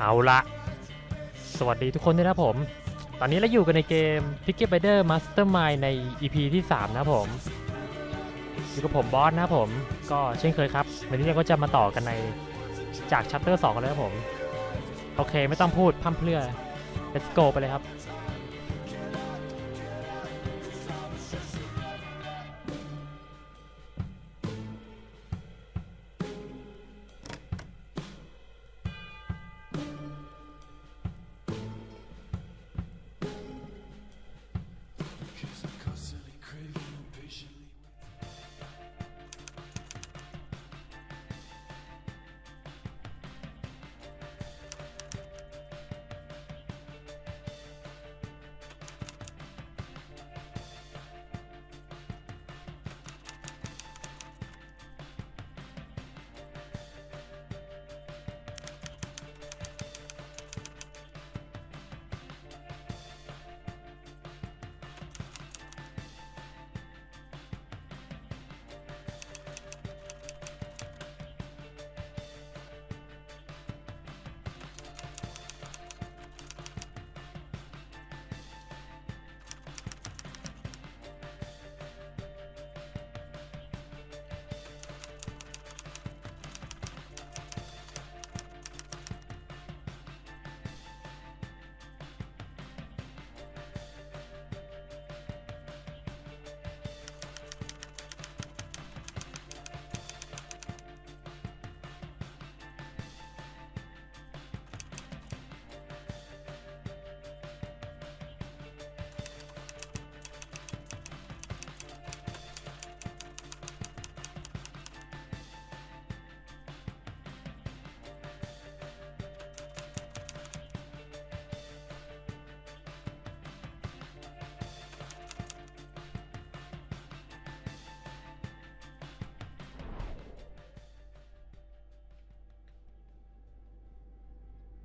เอาละสวัสดีทุกคนด้วยนะผม ตอนนี้เราอยู่กันในเกม p i c k e b i d e r Mastermind ใน EP ที่ 3 นะผมอยู่กับผมบอสนะผม ก็เช่นเคยครับ วันนี้เราก็จะมาต่อกันในจากชัปเตอร์2กันเลยครับผม โอเคไม่ต้องพูดพั่มเพลื่อ let's go ไปเลยครับ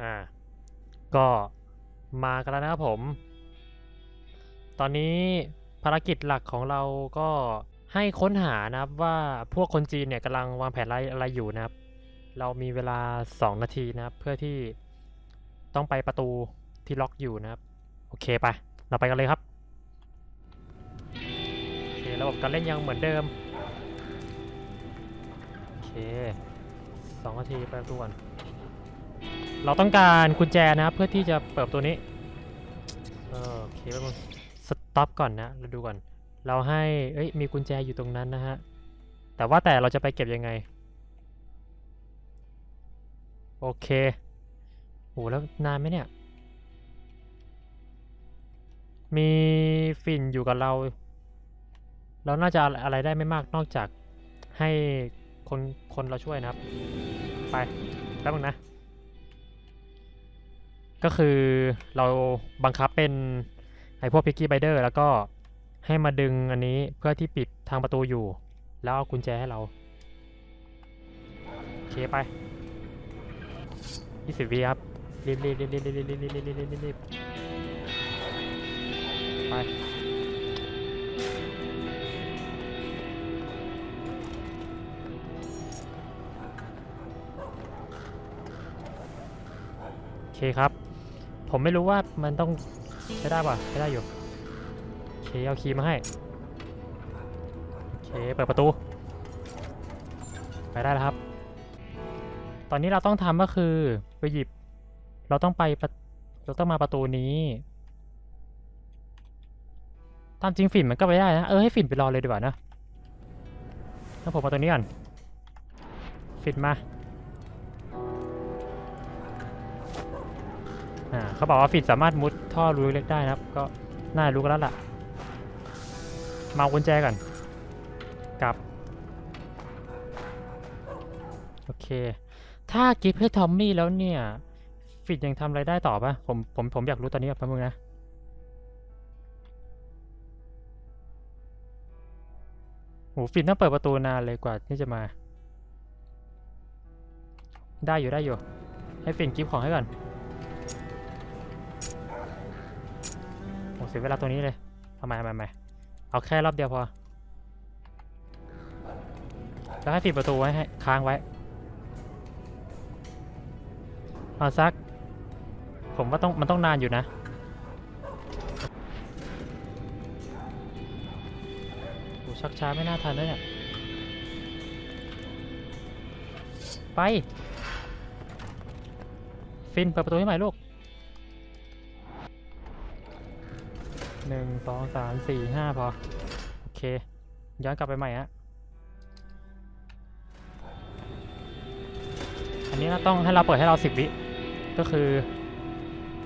อ่า ก็มากันแล้วนะครับผม ตอนนี้ภารกิจหลักของเราก็ให้ค้นหานะครับว่าพวกคนจีนเนี่ยกำลังวางแผนอะไรอะไรอยู่นะครับ เรามีเวลา 2 นาทีนะครับ เพื่อที่ต้องไปประตูที่ล็อกอยู่นะครับ โอเคไป เราไปกันเลยครับโอเคระบบการเล่นยังเหมือนเดิม โอเคสองนาทีไปประตูก่อน เราต้องการกุญแจนะครับเพื่อที่จะเปิดตัวนี้โอเคแป๊บนึงสต็อปก่อนนะเราดูก่อน เราให้เอ้ยมีกุญแจอยู่ตรงนั้นนะฮะแต่ว่าแต่เราจะไปเก็บยังไง โอเคโหแล้วนานไหมเนี่ย มีฝิ่นอยู่กับเรา เราน่าจะอะไรได้ไม่มากนอกจากให้คนคนเราช่วยนะครับ ไปแป๊บนึงนะ ก็คือเราบังคับเป็นไอ้พวกพิกกี้ไบเดอร์แล้วก็ให้มาดึงอันนี้เพื่อที่ปิดทางประตูอยู่ แล้วเอากุญแจให้เราโอเคไป20วิครับรีบรีบรีบรีบรีบรีบรีบรีบรีบรีบรีบรีบไปโอเคครับ ผมไม่รู้ว่ามันต้องใช้ได้ป่ะใช้ได้อยู่โอเคเอาคีย์มาให้โอเคเปิดประตู ไปได้แล้วครับ ตอนนี้เราต้องทำก็คือไปหยิบ เราต้องไปเราต้องมาประตูนี้ตามจริงฝิ่นมันก็ไปได้นะเออให้ฝิ่นไปรอเลยดีกว่านะถ้าผมมาตัวนี้ก่อนฝิ่นมา อ่าเขาบอกว่าฟิตสามารถมุดท่อรูเล็กได้นะครับ ก็น่ารู้กันแล้วล่ะ มากุญแจก่อนกลับ โอเค ถ้ากิฟให้ทอมมี่แล้วเนี่ย ฟิตยังทำอะไรได้ต่อปะผมผมผมอยากรู้ตอนนี้แป๊บนึงนะโหฟิตต้องเปิดประตูนานเลยกว่าที่จะมา ได้อยู่ได้อยู่ ให้ฟินกิฟของให้ก่อน สียเวลาตัวนี้เลยทำไมทำไมทำไมเอาแค่รอบเดียวพอ แล้วให้ปิดประตูไว้ให้ค้างไว้ เอาสัก ผมว่าต้องมันต้องนานอยู่นะ โอ้ชักช้าไม่น่าทันเลยเนี่ย ไป ฟินเปิดประตูให้ใหม่ลูก หนึ่งสองสามสี่ห้าพอ โอเค ย้อนกลับไปใหม่ฮะอันนี้เราต้องให้เราเปิดให้เราสิบวิก็คือ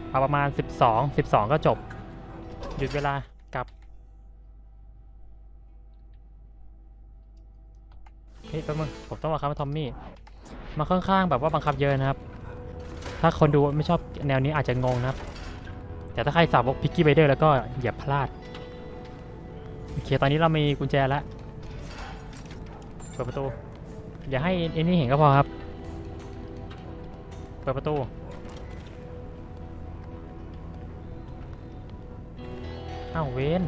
เอาประมาณสิบสองสิบสองก็จบ หยุดเวลากลับเฮ้ยแป๊บนึงผมต้องมาคับทอมมี่มาค่อนข้างแบบว่าบังคับเยอะนะครับ ถ้าคนดูไม่ชอบแนวนี้อาจจะงงนะครับ แต่ถ้าใครสาวกพิกกี้ไบเดอร์แล้วก็อย่าพลาด โอเค ตอนนี้เรามีกุญแจแล้วเปิดประตู อย่าให้เอ็นนี่เห็นก็พอครับ เปิดประตู อ้าวเวน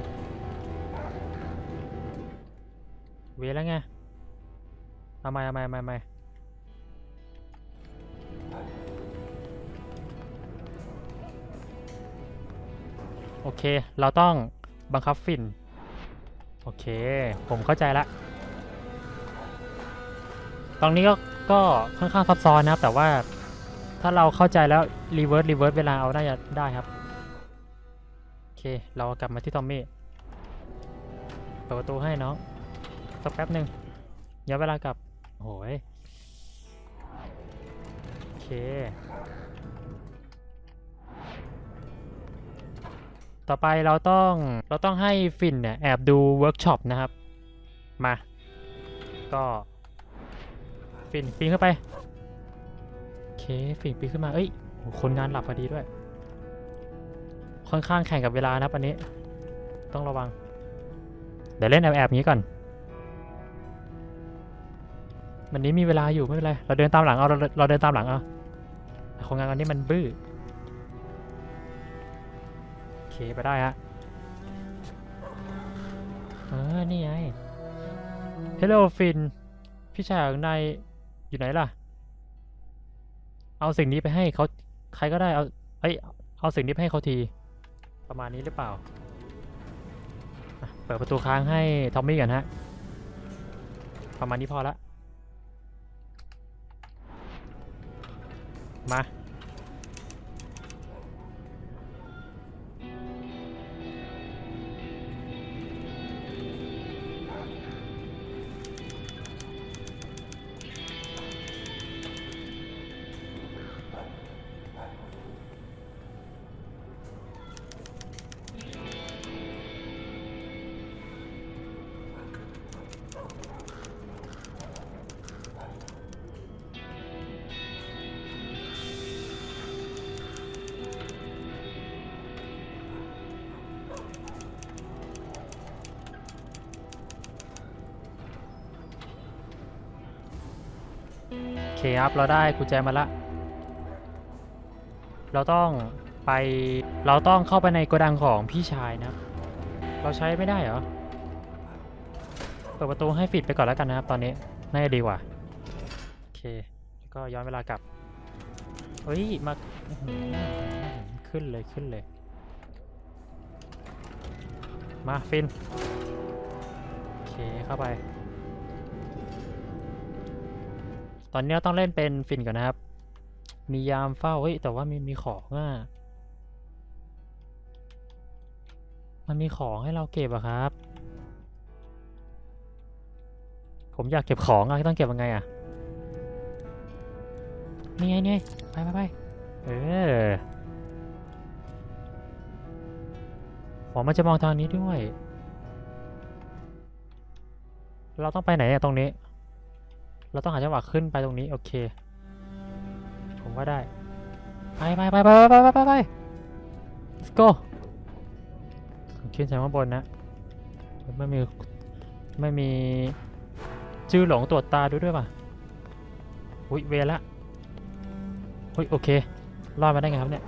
เวนแล้วไงเอาไม่เอาไม่เอาไม โอเค เราต้องบังคับฝิ่นโอเค ผมเข้าใจละ ตรงนี้ก็ก็ค่อนข้างซับซ้อนนะครับ แต่ว่าถ้าเราเข้าใจแล้วรีเวิร์สรีเวิร์สเวลาเอาได้จะได้ครับ โอเค เรากลับมาที่ทอมมี่เปิดประตูให้น้องสักแป๊บหนึ่งย้อนเวลากลับโอ้ยโอเค ต่อไปเราต้องเราต้องให้ฟินเนี่ยแอบดูเวิร์กช็อปนะครับ มา ก็ฟินปีนขึ้นไปโอเคฟินปีนขึ้นมาเอ้ยโหคนงานหลับพอดีด้วย ค่อนข้างแข่งกับเวลานะครับอันนี้ ต้องระวัง เดี๋ยวเล่นแอบๆอย่างนี้ก่อนวันนี้มีเวลาอยู่ไม่เป็นไรเราเดินตามหลังเอาเราเราเดินตามหลังเอาคนงานอันนี้มันบื้อโอ เคไปได้ฮะเออนี่ไง Hello ฟินพี่ชายของนายอยู่ไหนล่ะ เอาสิ่งนี้ไปให้เขาใครก็ได้เอาเอ้ยเอาสิ่งนี้ไปให้เขาที ประมาณนี้หรือเปล่า เปิดประตูค้างให้ทอมมี่กันฮะ ประมาณนี้พอละ มา เคครับ เราได้กุญแจมาละ เราต้องไปเราต้องเข้าไปในโกดังของพี่ชายนะครับ เราใช้ไม่ได้เหรอ เปิดประตูให้ฟิดไปก่อนแล้วกันนะครับ ตอนนี้น่าจะดีกว่า โอเค แล้วก็ย้อนเวลากลับ เฮ้ย มาขึ้นเลยขึ้นเลย มาฟิน โอเค เข้าไป ตอนนี้เราต้องเล่นเป็นฟินก่อนนะครับ มียามเฝ้าเฮ้ยแต่ว่ามีมีของอะมันมีของให้เราเก็บอะครับ ผมอยากเก็บของอะต้องเก็บยังไงอะนี่ไงนี่ไปไปไปเอออ๋อมันจะมองทางนี้ด้วย เราต้องไปไหนอะตรงนี้ เราต้องหาจังหวะขึ้นไปตรงนี้ โอเค ผมว่าได้ ไปไปไปไปไปไปไปไป let's go ขึ้นจากข้างบนนะ ไม่มี ไม่มีจื้อหลงตรวจตาด้วยด้วยป่ะ อุ้ยเวละอุ้ยโอเค รอดมาได้ไงครับเนี่ย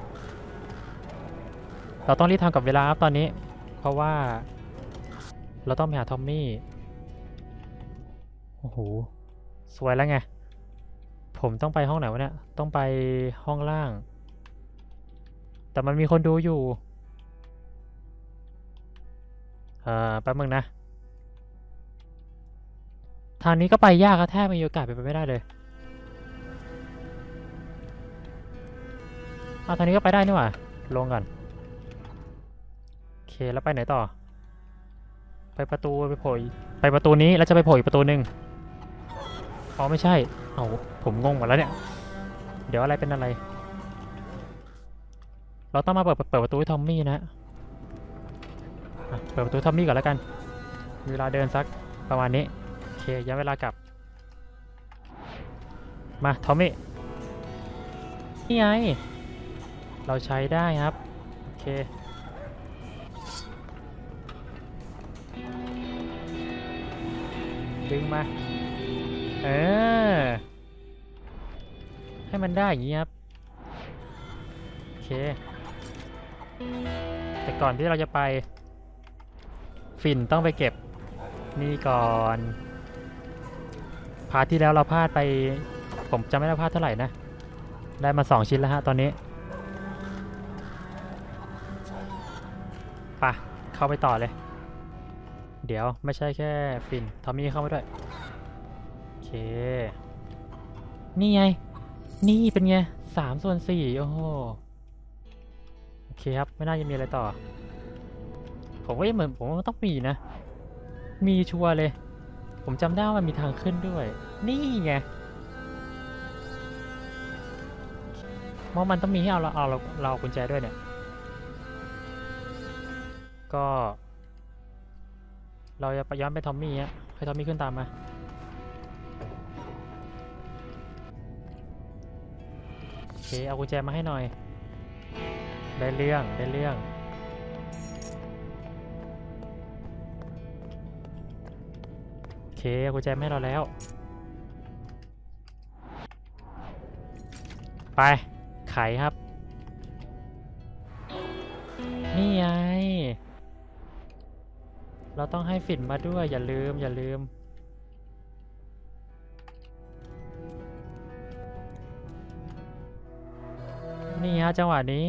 เราต้องรีบทำกับเวลาครับตอนนี้ เพราะว่า เราต้องไปหาทอมมี่ โอ้โห สวยแล้วไง ผมต้องไปห้องไหนวะเนี่ย ต้องไปห้องล่าง แต่มันมีคนดูอยู่ เอ่อ แป๊บมึงนะ ทางนี้ก็ไปยากอะแทบไม่มีโอกาสไปไปไม่ได้เลยอ้าวทางนี้ก็ไปได้นี่หว่า ลงก่อนโอเค แล้วไปไหนต่อ ไปประตูไปโผล่ไปประตูนี้แล้วจะไปโผล่อีกประตูหนึ่ง อ๋อไม่ใช่ เอาผมงงหมดแล้วเนี่ย เดี๋ยวอะไรเป็นอะไร เราต้องมาเปิดเปิดประตูให้ทอมมี่นะอะเปิดประตูทอมมี่ก่อนแล้วกันมีเวลาเดินสักประมาณนี้ โอเคย้อนเวลากลับ มาทอมมี่ นี่ไง เราใช้ได้ครับ โอเคดึงมา เออ ให้มันได้อย่างนี้ครับ โอเค แต่ก่อนที่เราจะไปฝิ่นต้องไปเก็บ นี่ก่อน พาที่แล้วเราพลาดไป ผมจำไม่ได้พลาดเท่าไหร่นะ ได้มาสองชิ้นแล้วฮะตอนนี้ไปะเข้าไปต่อเลย เดี๋ยวไม่ใช่แค่ฟินทอมมี่เข้ามาด้วย นี่ไง นี่เป็นไงสามส่วนสี่โอ้โห โอเคครับ ไม่น่าจะมีอะไรต่อ ผมว่าเหมือนผมว่ามันต้องมีนะ มีชัวร์เลย ผมจำได้ว่ามันมีทางขึ้นด้วย นี่ไงเพราะมันต้องมีให้เอาเราเอาเราเราเอากุญแจด้วยเนี่ย ก็ เราจะไปย้อนไปทอมมี่ฮะให้ทอมมี่ขึ้นตามมา เคเอากุญแจมาให้หน่อย ได้เรื่อง ได้เรื่อง โอเค เอากุญแจมาให้เราแล้ว ไป ไขครับ นี่ไง เราต้องให้ฝิ่นมาด้วย อย่าลืม อย่าลืม ฮะจังหวะนี้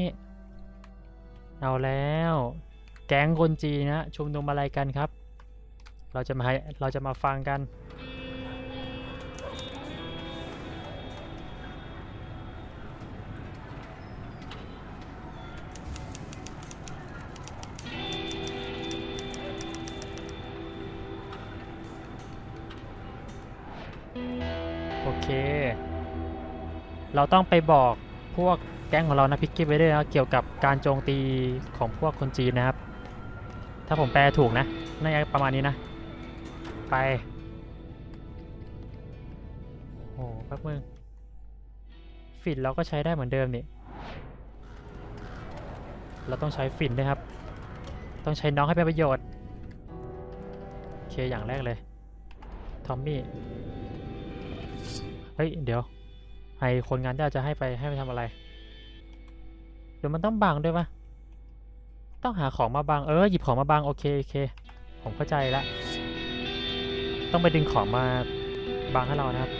เอาแล้ว แก๊งคนจีนนะชุมนุมอะไรกันครับ เราจะมาให้เราจะมาฟังกันโอเค เราต้องไปบอกพวก ก๊งของเรานะพิกกี้ไว้ด้วยนะเกี่ยวกับการโจมตีของพวกคนจีนนะครับ ถ้าผมแปลถูกนะน่าจะประมาณนี้นะ ไปโอ้แป๊บมึงฝิ่นเราก็ใช้ได้เหมือนเดิมนี่เราต้องใช้ฝิ่นด้วยครับ ต้องใช้น้องให้เป็นประโยชน์โอเคอย่างแรกเลยทอมมี่เฮ้ย เดี๋ยวไอคนงานที่าจะให้ไปให้ไปทำอะไร ดี๋ยวมันต้องบังด้วยปะต้องหาของมาบัง เออหยิบของมาบังโอเคโอเค ผมเข้าใจละ ต้องไปดึงของมาบังให้เรานะครับ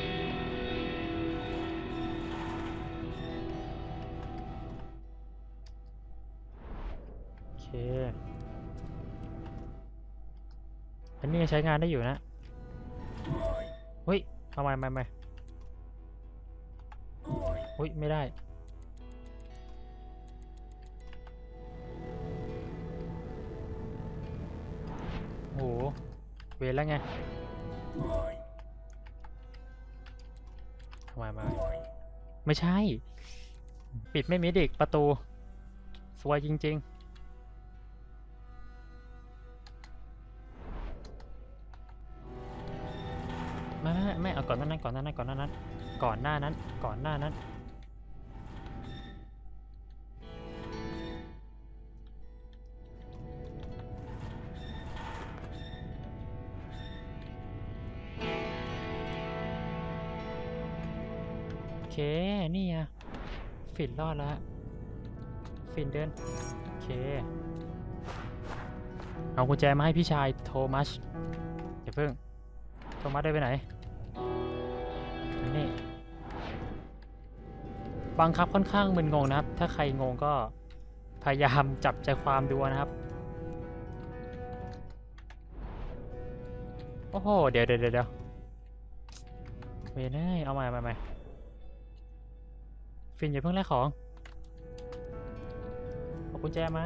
โอเค อันนี้ใช้งานได้อยู่นะเฮ้ยทำไมไม่ไม่อุ้ย ไม่ได้ ห เวรแล้วไงทำไมมาไม่ใช่ ปิดไม่มิดอีกประตู สวยจริง ๆไม่ไม่ไม่เอาก่อนหน้านั้นก่อนหน้านั้นก่อนหน้านั้นก่อนหน้านั้นก่อนหน้านั้น ฝิ่นรอดแล้วฝิ่นเดิน โอเค เอากุญแจมาให้พี่ชายโทมัสอย่าเพิ่ง โทมัสได้ไปไหน นี่ บังคับค่อนข้างมึนงงนะครับ ถ้าใครงงก็พยายามจับใจความดูนะครับ โอ้โห เดี๋ยวเดี๋ยวเดี๋ยวเวเวยน่เอาใหม่เอาใหม่ใหม่ ฟินอย่าเพิ่งแลกของเอากุญแจมา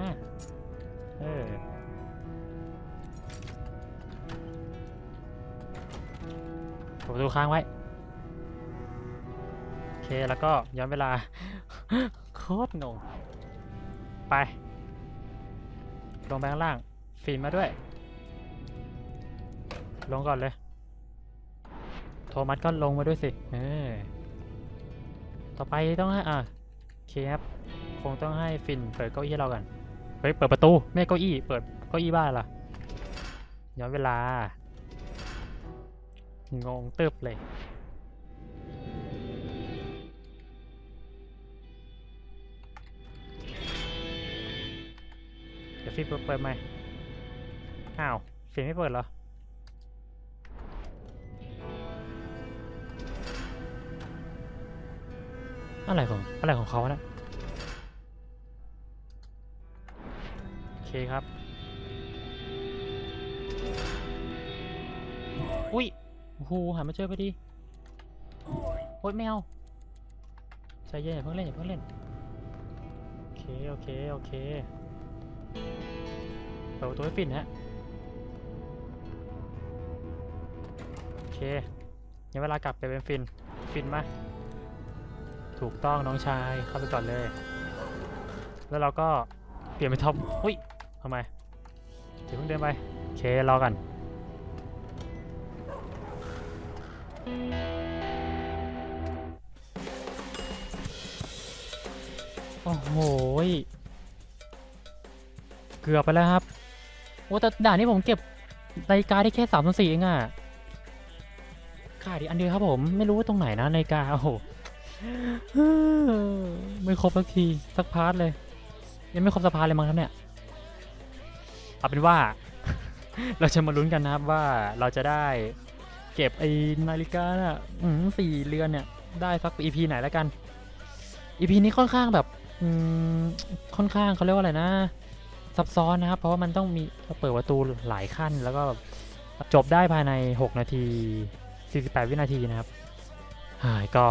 เออเปิดประตูค้างไว้ โอเค แล้วก็ย้อนเวลา โคตรงงไป ลงไปข้างล่าง ฟินมาด้วย ลงก่อนเลย โทมัสก็ลงมาด้วยสิ เออ ต่อไปต้องให้อะโอเคครับคงต้องให้ฟินเปิดเก้าอี้ให้เรากันเฮ้ยเปิดประตูไม่ใช่เก้าอี้เปิดเก้าอี้บ้านล่ะย้อนเวลางงตึบเลยเดี๋ยวฟิล์มเปิดเปิดไหมอ้าวฟิล์มไม่เปิดเหรอ อะไรของอะไรของเขานะโอเคครับ อุ้ยโอ้โหหันมาเจอพอดีโอ๊ยไม่เอาใจเย็นอย่าเพิ่งเล่นอย่าเพิ่งเล่นโอเคโอเคโอเคเปิดประตูให้ฟินฮะโอเคยังเวลากลับไปเป็นฟินฟินมา ถูกต้องน้องชายเข้าไปก่อนเลย แล้วเราก็เปลี่ยนเป็นท็อปอุ้ยทำไมเดี๋ยวเพิ่งเดินไปโอเครอกันโอ้โหเกือบไปแล้วครับโอ้แต่ด่านนี้ผมเก็บนาฬิกาได้แค่สามส่วนสี่เองอะขาดอีกอันเดียวครับผมไม่รู้ว่าตรงไหนนะนาฬิกาโอ้โห ไม่ครบสักทีสักพาร์ทเลย ยังไม่ครบสักพาร์ทเลยมั้งครับเนี่ยเอาเป็นว่า เราจะมาลุ้นกันนะครับว่าเราจะได้เก็บไอ้นาฬิกาน่ะสี่เรือนเนี่ย ได้สัก EP ไหนแล้วกัน EP นี้ค่อนข้างแบบค่อนข้างเขาเรียกว่าอะไรนะ ซับซ้อนนะครับ เพราะว่ามันต้องมีเปิดประตูหลายขั้น แล้วก็จบได้ภายใน 6 นาที 48 วินาทีนะครับหายก็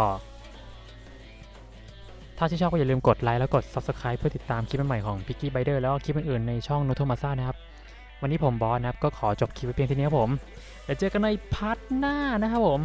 ถ้าที่ชอบก็อย่าลืมกดไลค์แล้วกด Subscribe เพื่อติดตามคลิปใหม่ของ p i c k y Bider แล้วก็คลิปอื่นๆในช่องโนโทมาซ่านะครับ วันนี้ผมบอสนะครับ ก็ขอจบคลิปไว้เพียงเท่านี้ครับผม แล้วเจอกันในพาร์ทหน้านะครับผม